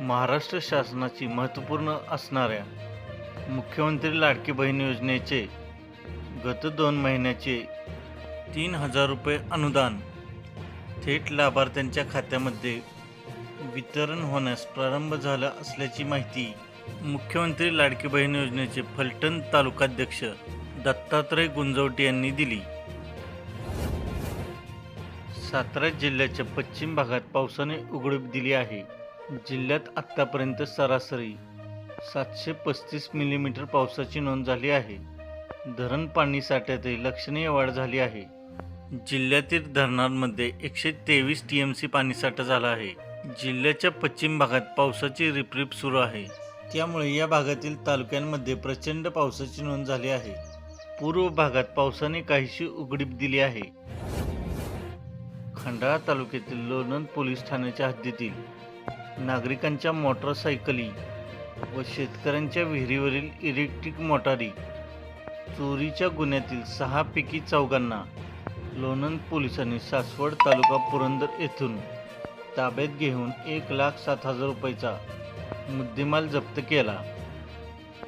महाराष्ट्र शासनाची महत्त्वपूर्ण असणाऱ्या मुख्यमंत्री लाडकी बहीण योजनेचे गत दोन महिन्याचे तीन हजार रुपये अनुदान थेट लाभार्थ्यांच्या खात्यामध्ये वितरण होण्यास प्रारंभ झाला असल्याची माहिती मुख्यमंत्री लाडकी बहीण योजनेचे फलटण तालुकाध्यक्ष दत्तात्रय गुंजवटे यांनी दिली. सातारा जिल्ह्याच्या पश्चिम भागात पावसाने उघडीप दिली आहे. जिल्ह्यात आत्तापर्यंत सरासरी सातशे पस्तीस मिलीमीटर पावसाची नोंद झाली आहे. धरण पाणी साठ्यातही लक्षणीय वाढ झाली आहे. जिल्ह्यातील धरणांमध्ये एकशे तेवीस टी एम सी पाणीसाठा झाला आहे. जिल्ह्याच्या पश्चिम भागात पावसाची रिपरिप सुरू आहे. त्यामुळे या भागातील तालुक्यांमध्ये प्रचंड पावसाची नोंद झाली आहे. पूर्व भागात पावसाने काहीशी उघडीप दिली आहे. खंडाळा तालुक्यातील लोणंद पोलीस ठाण्याच्या हद्दीतील नागरिकांच्या मोटरसायकली व शेतकऱ्यांच्या विहिरीवरील इलेक्ट्रिक मोटारी चोरीच्या गुन्ह्यातील सहा पैकी चौघांना लोणंद पोलिसांनी सासवड तालुका पुरंदर येथून ताब्यात घेऊन एक लाख सात हजार रुपयाचा मुद्देमाल जप्त केला.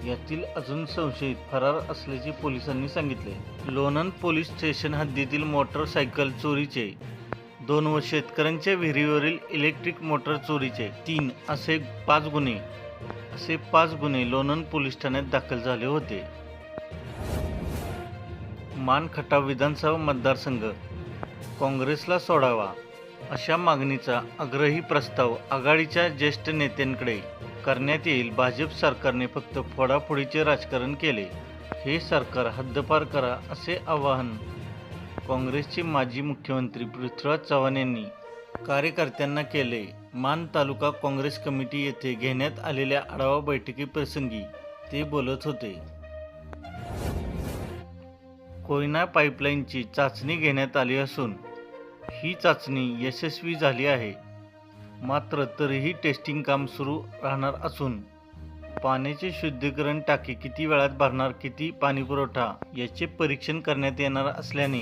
यातील अजून संशयित फरार असल्याचे पोलिसांनी सांगितले. लोणंद पोलीस स्टेशन हद्दीतील मोटरसायकल चोरीचे दोन व शेतकऱ्यांच्या विहिरीवरील इलेक्ट्रिक मोटर चोरीचे तीन असे पाच गुन्हे असे पाच गुन्हे लोणंद पोलीस ठाण्यात दाखल झाले होते. मानखटाव विधानसभा मतदारसंघ काँग्रेसला सोडावा अशा मागणीचा आग्रही प्रस्ताव आघाडीच्या ज्येष्ठ नेत्यांकडे करण्यात येईल. भाजप सरकारने फक्त फोडाफोडीचे राजकारण केले. हे सरकार हद्दपार करा असे आवाहन काँग्रेसचे माजी मुख्यमंत्री पृथ्वीराज चव्हाण यांनी कार्यकर्त्यांना केले. मान तालुका काँग्रेस कमिटी येथे घेण्यात आलेल्या आढावा बैठकीप्रसंगी ते बोलत होते. कोयना पाईपलाईनची चाचणी घेण्यात आली असून ही चाचणी यशस्वी झाली आहे. मात्र तरीही टेस्टिंग काम सुरू राहणार असून पाण्याचे शुद्धीकरण टाकी किती वेळात भरणार किती पाणीपुरवठा याचे परीक्षण करण्यात येणार असल्याने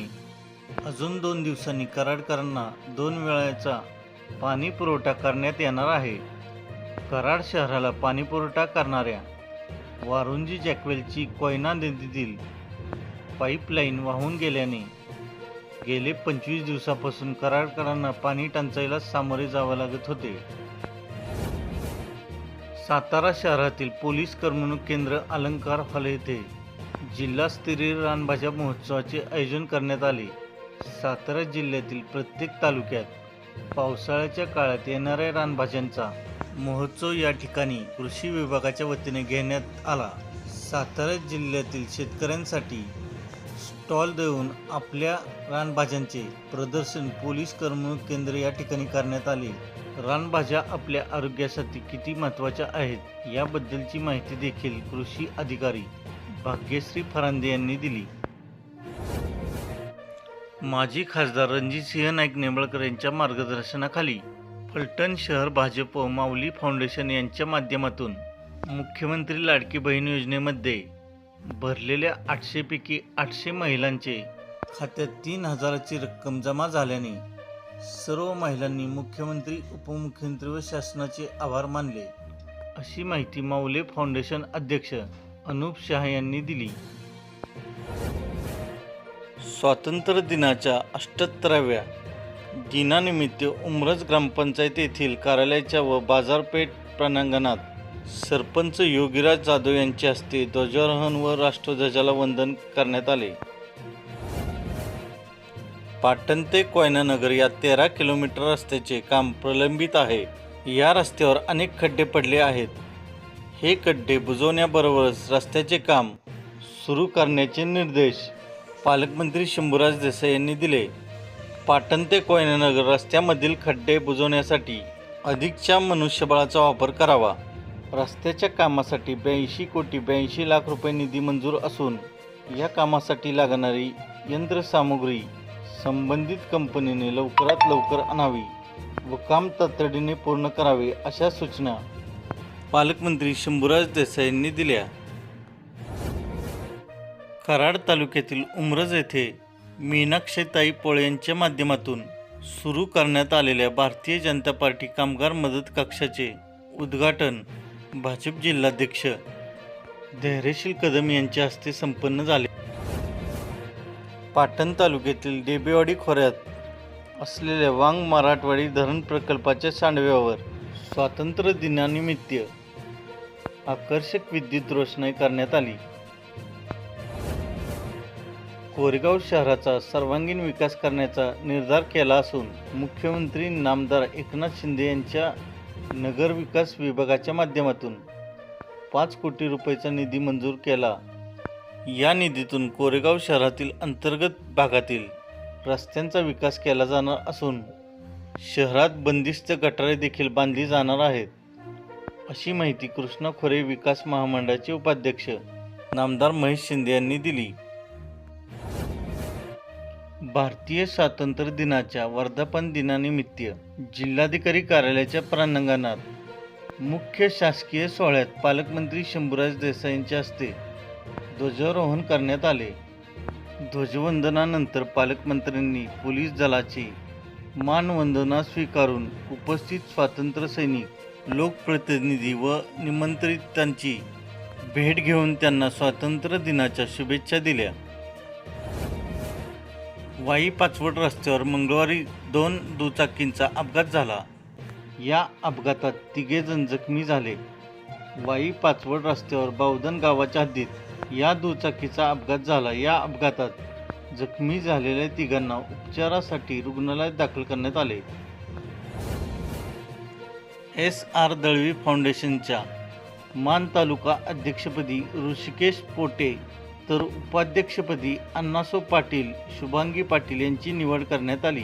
अजून दोन दिवसांनी कराडकरांना दोन वेळाचा पाणी पुरवठा करण्यात येणार आहे. कराड शहराला पाणीपुरवठा करणाऱ्या वारुंजी जॅकवेलची कोयना नदीतील पाईपलाईन वाहून गेल्याने गेले पंचवीस दिवसापासून कराडकरांना पाणी टंचाईला सामोरे जावं लागत होते. सातारा शहरातील पोलीस करमणूक केंद्र अलंकार हॉल येथे जिल्हास्तरीय रानभाज्या महोत्सवाचे आयोजन करण्यात आले. सातारा जिल्ह्यातील प्रत्येक तालुक्यात पावसाळ्याच्या काळात येणाऱ्या रानभाज्यांचा महोत्सव या ठिकाणी कृषी विभागाच्या वतीने घेण्यात आला. सातारा जिल्ह्यातील शेतकऱ्यांसाठी स्टॉल देऊन आपल्या रानभाज्यांचे प्रदर्शन पोलीस करमणूक केंद्र या ठिकाणी करण्यात आले. रानभाज्या आपल्या आरोग्यासाठी किती महत्त्वाच्या आहेत याबद्दलची माहिती देखील कृषी अधिकारी भाग्यश्री फरांदे यांनी दिली. माजी खासदार रणजितसिंह नाईक निंबाळकर यांच्या मार्गदर्शनाखाली फलटण शहर भाजप व माऊली फाउंडेशन यांच्या माध्यमातून मुख्यमंत्री लाडकी बहीण योजनेमध्ये भरलेल्या आठशेपैकी आठशे महिलांचे खात्यात तीन हजाराची रक्कम जमा झाल्याने सर्व महिलांनी मुख्यमंत्री उपमुख्यमंत्री व शासनाचे आभार मानले. अशी माहिती माऊले फाउंडेशन अध्यक्ष अनुप शहा यांनी दिली. स्वातंत्र्य दिनाच्या अष्टत्तराव्या दिनानिमित्त उमरज ग्रामपंचायत येथील कार्यालयाच्या व बाजारपेठ प्रांगणात सरपंच योगीराज जाधव यांच्या हस्ते ध्वजारोहण व राष्ट्रध्वजाला वंदन करण्यात आले. पाटण ते कोयनानगर या तेरा किलोमीटर रस्त्याचे काम प्रलंबित आहे. या रस्त्यावर अनेक खड्डे पडले आहेत. हे खड्डे बुजवण्याबरोबरच रस्त्याचे काम सुरू करण्याचे निर्देश पालकमंत्री शंभूराज देसाई यांनी दिले. पाटण ते कोयनानगर रस्त्यामधील खड्डे बुजवण्यासाठी अधिकच्या मनुष्यबळाचा वापर करावा. रस्त्याच्या कामासाठी ब्याऐंशी कोटी ब्याऐंशी लाख रुपये निधी मंजूर असून या कामासाठी लागणारी यंत्रसामुग्री संबंधित कंपनीने लवकरात लवकर आणावी व काम तातडीने पूर्ण करावे अशा सूचना पालकमंत्री शंभूराज देसाई यांनी दिल्या. कराड तालुक्यातील उमरज येथे मीनाक्षीताई पोळे यांच्या माध्यमातून सुरू करण्यात आलेल्या भारतीय जनता पार्टी कामगार मदत कक्षाचे उद्घाटन भाजप जिल्हाध्यक्ष धैर्यशील कदम यांच्या हस्ते संपन्न झाले. पाटण तालुक्यातील डेबेवाडी खोऱ्यात असलेल्या वांग मराठवाडी धरण प्रकल्पाच्या सांडव्यावर स्वातंत्र्य दिनानिमित्त आकर्षक विद्युत रोषणाई करण्यात आली. कोरेगाव शहराचा सर्वांगीण विकास करण्याचा निर्धार केला असून मुख्यमंत्री नामदार एकनाथ शिंदे यांच्या नगर विकास विभागाच्या माध्यमातून पाच कोटी रुपयाचा निधी मंजूर केला. या निधीतून कोरेगाव शहरातील अंतर्गत भागातील रस्त्यांचा विकास केला जाणार असून शहरात बंदिस्त गटारे देखील बांधली जाणार आहेत. अशी माहिती कृष्णा खोरे विकास महामंडळाचे उपाध्यक्ष नामदार महेश शिंदे यांनी दिली. भारतीय स्वातंत्र्य दिनाच्या वर्धापन दिनानिमित्त जिल्हाधिकारी कार्यालयाच्या प्रांगणात मुख्य शासकीय सोहळ्यात पालकमंत्री शंभूराज देसाईंच्या हस्ते ध्वजारोहण करण्यात आले. ध्वजवंदनानंतर पालकमंत्र्यांनी पोलीस दलाची मानवंदना स्वीकारून उपस्थित स्वातंत्र्य सैनिक लोकप्रतिनिधी व निमंत्रितांची भेट घेऊन त्यांना स्वातंत्र्य दिनाच्या शुभेच्छा दिल्या. वाई पाचवड रस्त्यावर मंगळवारी दोन दुचाकींचा अपघात झाला. या अपघातात तिघे जण जखमी झाले. वाई पाचवड रस्त्यावर बावधन गावाच्या हद्दीत या दुचाकीचा अपघात झाला. या अपघातात जखमी झालेल्या तिघांना उपचारासाठी रुग्णालयात दाखल करण्यात आले. एस आर दळवी फाउंडेशनच्या मान तालुका अध्यक्षपदी ऋषिकेश पोटे तर उपाध्यक्षपदी अण्णासो पाटील शुभांगी पाटील यांची निवड करण्यात आली.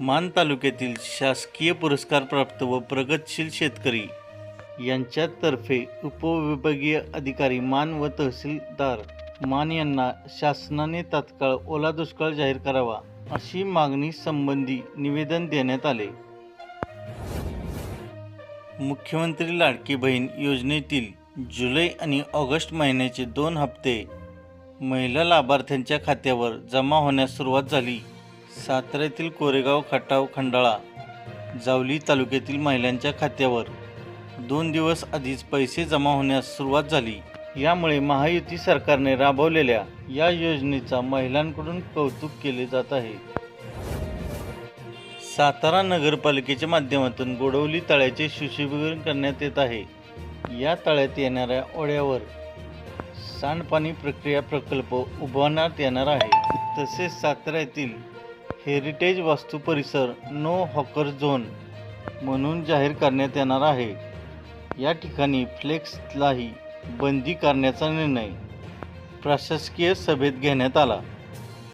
मान तालुक्यातील शासकीय पुरस्कारप्राप्त व प्रगतशील शेतकरी यांच्यातर्फे उपविभागीय अधिकारी मान व तहसीलदार मान यांना शासनाने तात्काळ ओला दुष्काळ जाहीर करावा अशी मागणी संबंधी निवेदन देण्यात आले. मुख्यमंत्री लाडकी बहीण योजनेतील जुलै आणि ऑगस्ट महिन्याचे दोन हप्ते महिला लाभार्थ्यांच्या खात्यावर जमा होण्यास सुरुवात झाली. साताऱ्यातील कोरेगाव खटाव खंडाळा जावली तालुक्यातील महिलांच्या खात्यावर दोन दिवस आधीच पैसे जमा होण्यास सुरुवात झाली. यामुळे महायुती सरकारने राबवलेल्या या योजनेचा महिलांकडून कौतुक केले जात आहे. सातारा नगरपालिकेच्या माध्यमातून गोडवली तळ्याचे सुशोभीकरण करण्यात येत आहे. या तळ्यात येणाऱ्या ओढ्यावर सांडपाणी प्रक्रिया प्रकल्प उभारण्यात येणार आहे. तसेच सातारा येथील हेरिटेज वास्तू परिसर नो हॉकर झोन म्हणून जाहीर करण्यात येणार आहे. या ठिकाणी फ्लेक्सलाही बंदी करण्याचा निर्णय प्रशासकीय सभेत घेण्यात आला.